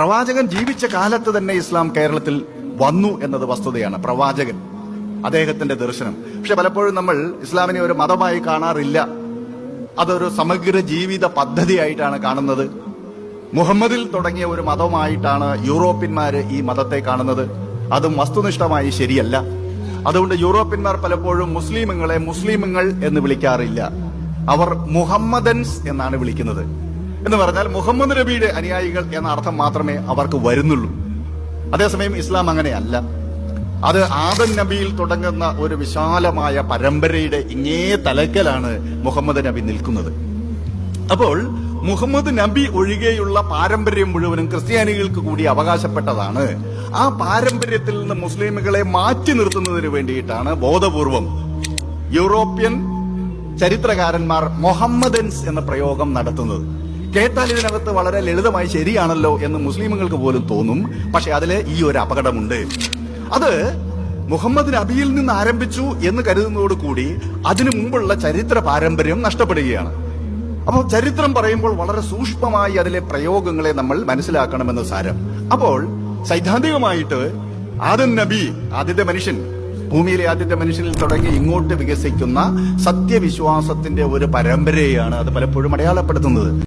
പ്രവാചകൻ ജീവിച്ച കാലത്ത് തന്നെ ഇസ്ലാം കേരളത്തിൽ വന്നു എന്നത് വസ്തുതയാണ് പ്രവാചകൻ അദ്ദേഹത്തിന്റെ ദർശനം. പക്ഷെ പലപ്പോഴും നമ്മൾ ഇസ്ലാമിനെ ഒരു മതമായി കാണാറില്ല. അതൊരു സമഗ്ര ജീവിത പദ്ധതിയായിട്ടാണ് കാണുന്നത്. മുഹമ്മദിൽ തുടങ്ങിയ ഒരു മതമായിട്ടാണ് യൂറോപ്യന്മാര് ഈ മതത്തെ കാണുന്നത്. അതും വസ്തുനിഷ്ഠമായി ശരിയല്ല. അതുകൊണ്ട് യൂറോപ്യന്മാർ പലപ്പോഴും മുസ്ലിമുകളെ മുസ്ലിമുകൾ എന്ന് വിളിക്കാറില്ല. അവർ മുഹമ്മദൻസ് എന്നാണ് വിളിക്കുന്നത്. എന്ന് പറഞ്ഞാൽ മുഹമ്മദ് നബിയുടെ അനുയായികൾ എന്ന അർത്ഥം മാത്രമേ അവർക്ക് വരുന്നുള്ളൂ. അതേസമയം ഇസ്ലാം അങ്ങനെയല്ല. അത് ആദൻ നബിയിൽ തുടങ്ങുന്ന ഒരു വിശാലമായ പരമ്പരയുടെ ഇങ്ങേ തലക്കലാണ് മുഹമ്മദ് നബി നിൽക്കുന്നത്. അപ്പോൾ മുഹമ്മദ് നബി ഒഴികെയുള്ള പാരമ്പര്യം മുഴുവനും ക്രിസ്ത്യാനികൾക്ക് കൂടി അവകാശപ്പെട്ടതാണ്. ആ പാരമ്പര്യത്തിൽ നിന്ന് മുസ്ലിമുകളെ മാറ്റി നിർത്തുന്നതിന് വേണ്ടിയിട്ടാണ് ബോധപൂർവം യൂറോപ്യൻ ചരിത്രകാരന്മാർ മൊഹമ്മദൻസ് എന്ന പ്രയോഗം നടത്തുന്നത്. കേട്ടാൽ ഇതിനകത്ത് വളരെ ലളിതമായി ശരിയാണല്ലോ എന്ന് മുസ്ലിമുകൾക്ക് പോലും തോന്നും. പക്ഷെ അതിൽ ഈ ഒരു അപകടമുണ്ട്. അത് മുഹമ്മദ് നബിയിൽ നിന്ന് ആരംഭിച്ചു എന്ന് കരുതുന്നതോട് കൂടി അതിനു മുമ്പുള്ള ചരിത്ര പാരമ്പര്യം നഷ്ടപ്പെടുകയാണ്. അപ്പോൾ ചരിത്രം പറയുമ്പോൾ വളരെ സൂക്ഷ്മമായി അതിലെ പ്രയോഗങ്ങളെ നമ്മൾ മനസ്സിലാക്കണമെന്ന് സാരം. അപ്പോൾ സൈദ്ധാന്തികമായിട്ട് ആദം നബി ആദ്യത്തെ മനുഷ്യൻ ഭൂമിയിലെ ആദ്യത്തെ മനുഷ്യനിൽ തുടങ്ങി ഇങ്ങോട്ട് വികസിക്കുന്ന സത്യവിശ്വാസത്തിന്റെ ഒരു പരമ്പരയാണ് അത് പലപ്പോഴും അടയാളപ്പെടുത്തുന്നത്.